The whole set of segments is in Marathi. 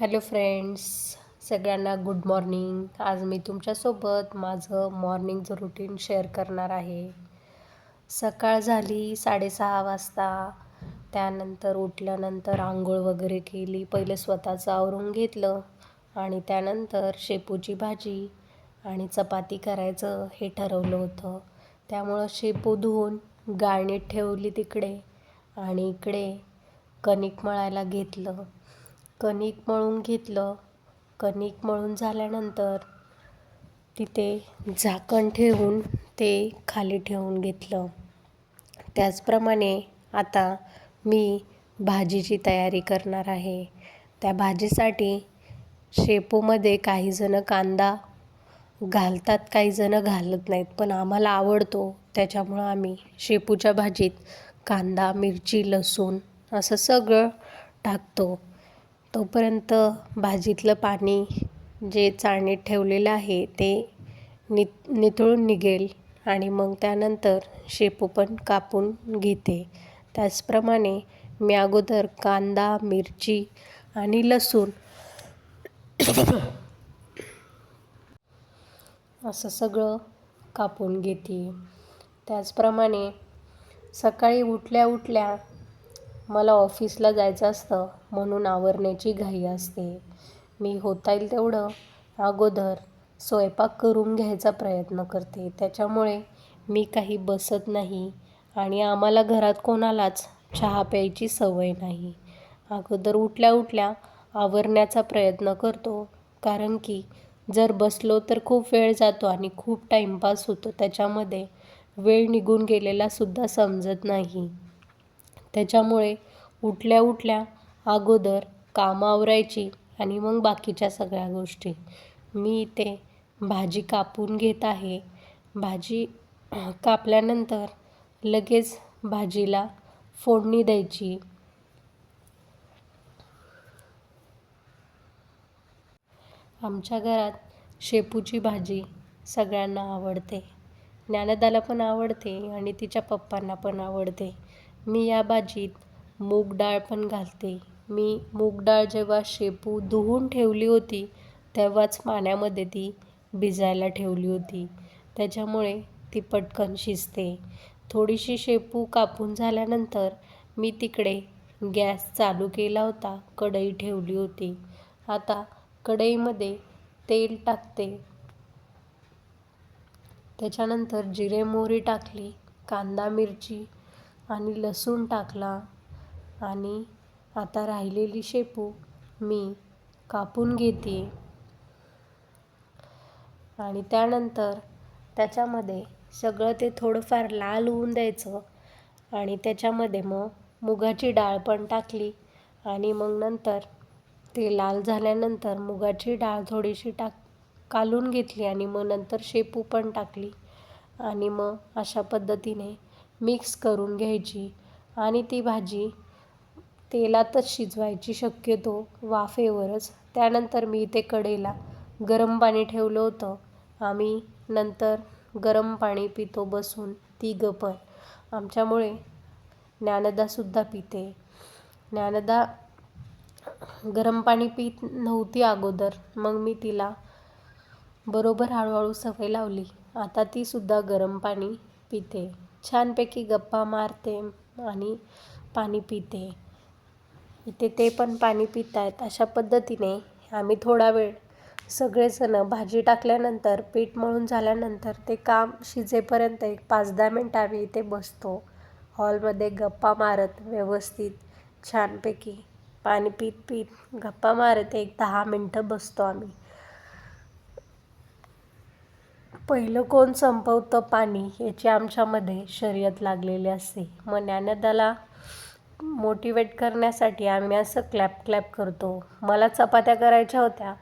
हॅलो फ्रेंड्स सगळ्यांना गुड मॉर्निंग. आज मी तुमच्यासोबत माझं मॉर्निंगचं रुटीन शेअर करणार आहे. सकाळ झाली साडेसहा वाजता. त्यानंतर उठल्यानंतर आंघोळ वगैरे केली. पहिले स्वतःचं आवरून घेतलं आणि त्यानंतर शेपूची भाजी आणि चपाती करायचं हे ठरवलं होतं. त्यामुळं शेपू धुवून गाळणीत ठेवली तिकडे आणि इकडे कणिक मळायला घेतलं. कणिक मळून घेतलं. कणिक मळून झाल्यानंतर तिथे झाकण ठेवून ते खाली ठेवून घेतलं. त्याचप्रमाणे आता मी भाजीची तयारी करणार आहे. त्या भाजीसाठी शेपूमध्ये काहीजणं कांदा घालतात काहीजणं घालत नाहीत. पण आम्हाला आवडतो. त्याच्यामुळं आम्ही शेपूच्या भाजीत कांदा मिरची लसूण असं सगळं टाकतो. तोपर्यंत भाजीतलं पाणी जे चाळणीत ठेवलेलं आहे ते नि निथळून निघेल आणि मग त्यानंतर शेपू पण कापून घेते. त्याचप्रमाणे मी अगोदर कांदा मिरची आणि लसूण असं सगळं कापून घेते. त्याचप्रमाणे सकाळी उठल्या उठल्या मला ऑफिसला जायचं असतं म्हणून आवरण्याची घाई असते. मी होता येईल तेवढं अगोदर स्वयंपाक करून घ्यायचा प्रयत्न करते. त्याच्यामुळे मी काही बसत नाही आणि आम्हाला घरात कोणालाच चहा प्यायची सवय नाही. अगोदर उठल्या उठल्या आवरण्याचा प्रयत्न करतो. कारण की जर बसलो तर खूप वेळ जातो आणि खूप टाईमपास होतो. त्याच्यामध्ये वेळ निघून गेलेला सुद्धा समजत नाही. त्याच्यामुळे उठल्या उठल्या अगोदर कामं आवरायची आणि मग बाकीच्या सगळ्या गोष्टी. मी इथे भाजी कापून घेत आहे. भाजी कापल्यानंतर लगेच भाजीला फोडणी द्यायची. आमच्या घरात शेपूची भाजी सगळ्यांना आवडते. ज्ञानदाला पण आवडते आणि तिच्या पप्पांना पण आवडते. मी या भाजीत मूग डाळ पण घालते. मी मूग डाळ जेव्हा शेपू धुवून ठेवली होती तेव्हाच पाण्यामध्ये ती भिजायला ठेवली होती. त्याच्यामुळे ती पटकन शिजते. थोडीशी शेपू कापून झाल्यानंतर मी तिकडे गॅस चालू केला होता कढई ठेवली होती. आता कढईमध्ये तेल टाकते. त्याच्यानंतर जिरे मोहरी टाकली कांदा मिरची आणि लसूण टाकला आणि आता राहिलेली शेपू मी कापून घेते. आणि त्यानंतर त्याच्यामध्ये सगळं ते थोडंफार लाल होऊन द्यायचं आणि त्याच्यामध्ये मग मुगाची डाळ पण टाकली आणि मग नंतर ते लाल झाल्यानंतर मुगाची डाळ थोडीशी टाक कालून घेतली आणि मग नंतर शेपू पण टाकली. आणि मग अशा पद्धतीने मिक्स करून घ्यायची आणि ती भाजी तेलातच शिजवायची शक्यतो वाफेवरच. त्यानंतर मी इथे कढईला गरम पाणी ठेवलं होतं. आम्ही नंतर गरम पाणी पितो बसून ती पण आमच्यामुळे ज्ञानदासुद्धा पिते. ज्ञानदा गरम पाणी पित नव्हती अगोदर. मग मी तिला बरोबर हळूहळू सवय लावली. आता तीसुद्धा गरम पाणी पिते. छानपैकी गप्पा मारते आणि पाणी पिते. इथे ते पण पाणी पित आहेत अशा पद्धतीने आम्ही थोडा वेळ सगळेजणं भाजी टाकल्यानंतर पीठ मळून झाल्यानंतर ते काम शिजेपर्यंत एक पाच दहा मिनटं आम्ही इथे बसतो. हॉलमध्ये गप्पा मारत व्यवस्थित छानपैकी पाणी पीत पीत गप्पा मारत एक दहा मिनटं बसतो आम्ही. पहिलं कोण संपवतं पाणी याची आमच्यामध्ये शर्यत लागलेली असते. मग ज्ञानदाला मोटिवेट करण्यासाठी आम्ही असं क्लॅप क्लॅप करतो. मला चपात्या करायच्या होत्या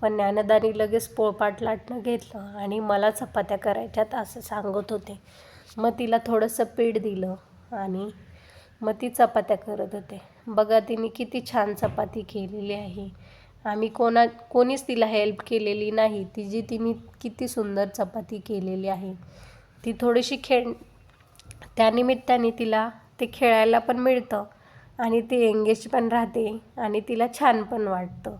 पण ज्ञानदानी लगेच पोळपाट लाटणं घेतलं आणि मला चपात्या करायच्यात असं सांगत होते. मग तिला थोडंसं पीठ दिलं आणि मग ती चपात्या करत होते. बघा तिने किती छान चपाती केलेली आहे. आम्ही कोणा कोणीच तिला हेल्प केलेली नाही. तिची तिने किती सुंदर चपाती केलेली आहे ती थोडीशी खेळ त्यानिमित्ताने तिला ते खेळायला पण मिळतं आणि ती एंगेज पण राहते आणि तिला छान पण वाटतं.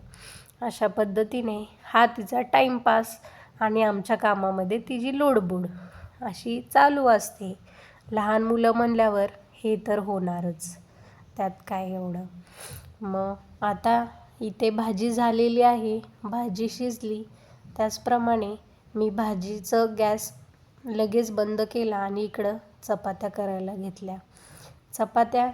अशा पद्धतीने हा तिचा टाईमपास आणि आमच्या कामामध्ये तिची लोडबोड अशी चालू असते. लहान मुलं म्हणल्यावर हे तर होणारच त्यात काय एवढं. मग आता इथे भाजी झालेली आहे भाजी शिजली. त्याचप्रमाणे मी भाजीचं गॅस लगेच बंद केला आणि इकडं चपात्या करायला घेतल्या. चपात्या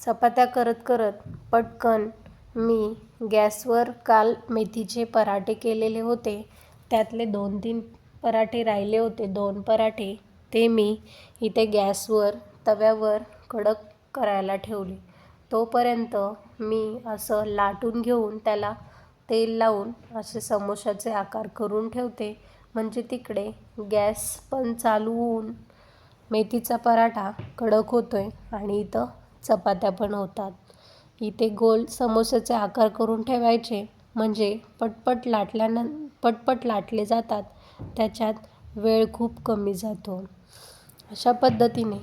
चपात्या करत करत पटकन मी गॅसवर काल मेथीचे पराठे केलेले होते. त्यातले दोन तीन पराठे राहिले होते. दोन पराठे ते मी इथे गॅसवर तव्यावर कडक करायला ठेवले. तोपर्यंत मी असं लाटून घेऊन त्याला तेल लावून असे समोशाचे आकार करून ठेवते. म्हणजे तिकडे गॅस पण चालू होऊन मेथीचा पराठा कडक होतो आहे आणि इथं चपात्या पण होतात. इथे गोल समोसाचे आकार करून ठेवायचे. म्हणजे पटपट लाटल्यानं पटपट लाटले जातात. त्याच्यात वेळ खूप कमी जातो. अशा पद्धतीने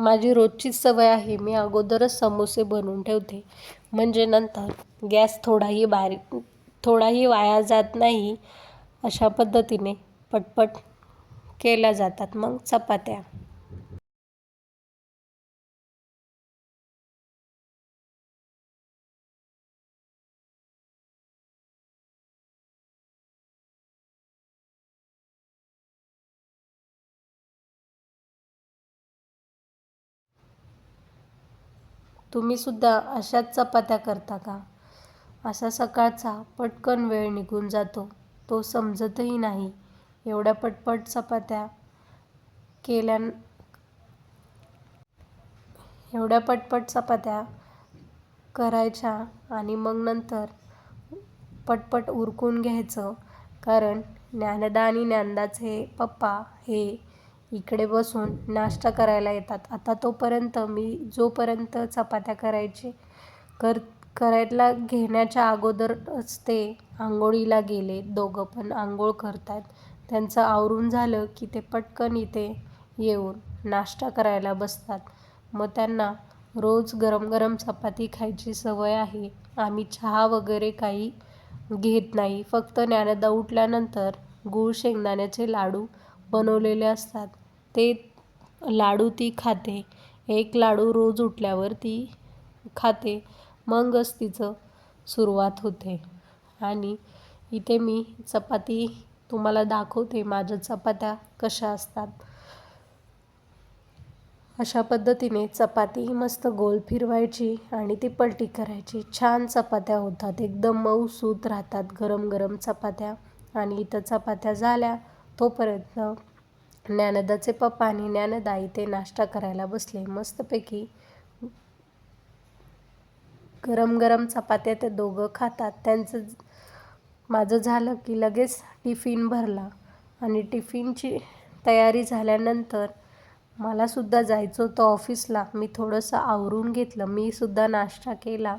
माझी रोजचीच सवय आहे मी अगोदरच समोसे बनवून ठेवते. म्हणजे नंतर गॅस थोडाही बारीक थोडाही वाया जात नाही अशा पद्धतीने पटपट केल्या जातात. मग चपात्या. तुम्हीसुद्धा अशाच चपात्या करता का? असा सकाळचा पटकन वेळ निघून जातो. तो समजतही नाही. एवढ्या पटपट चपात्या केल्या एवढ्या पटपट चपात्या करायच्या आणि मग नंतर पटपट उरकून घ्यायचं. कारण ज्ञानदा आणि ज्ञानदाचे पप्पा हे इकडे बसून नाश्ता करायला येतात. आता तोपर्यंत मी जोपर्यंत चपात्या करायचे कर करायला घेण्याच्या अगोदरच ते आंघोळीला गेले दोघं पण आंघोळ करत आहेत त्यांचं आवरून झालं की ते पटकन इथे येऊन नाश्ता करायला बसतात. मग त्यांना रोज गरम गरम चपाती खायची सवय आहे. आम्ही चहा वगैरे काही घेत नाही. फक्त ज्ञानदा उठल्यानंतर गूळ शेंगदाण्याचे लाडू बनवलेले असतात. ते लाडू ती खाते. एक लाडू रोज उठल्यावर ती खाते. मगच तिचं सुरुवात होते. आणि इथे मी चपाती तुम्हाला दाखवते. माझ्या चपात्या कशा असतात. अशा पद्धतीने चपाती मस्त गोल फिरवायची आणि ती पलटी करायची. छान चपात्या होतात. एकदम मऊसूत राहतात. गरम गरम चपात्या. आणि इथं चपात्या झाल्या. तोपर्यंत ज्ञानदाचे पप्पा आणि ज्ञानदा इथे नाश्ता करायला बसले. मस्तपैकी गरम गरम चपात्या ते दोघं खातात. त्यांचं माझं झालं की लगेच टिफिन भरला आणि टिफिनची तयारी झाल्यानंतर मलासुद्धा जायचं होतं ऑफिसला. मी थोडंसं आवरून घेतलं. मी सुद्धा नाश्ता केला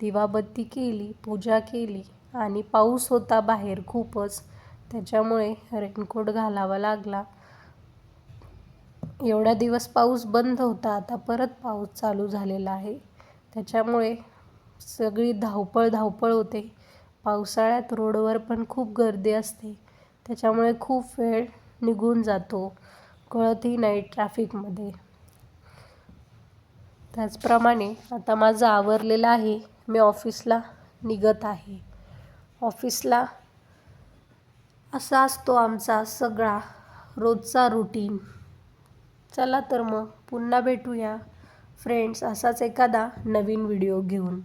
दिवाबत्ती केली पूजा केली आणि पाऊस होता बाहेर खूपच. त्याच्यामुळे रेनकोट घालावा लागला. एवढा दिवस पाऊस बंद होता आता परत पाऊस चालू झालेला आहे. त्याच्यामुळे सगळी धावपळ धावपळ होते. पावसाळ्यात रोडवर पण खूप गर्दी असते. त्याच्यामुळे खूप वेळ निघून जातो. कळतही नाही ट्रॅफिकमध्ये. त्याचप्रमाणे आता माझं आवरलेलं आहे. मी ऑफिसला निघत आहे. ऑफिसला असा असतो आमचा सगळा रोजचा रुटीन. चला तर मग पुन्हा भेटूया. फ्रेंड्स असाच एखादा नवीन व्हिडिओ घेऊन.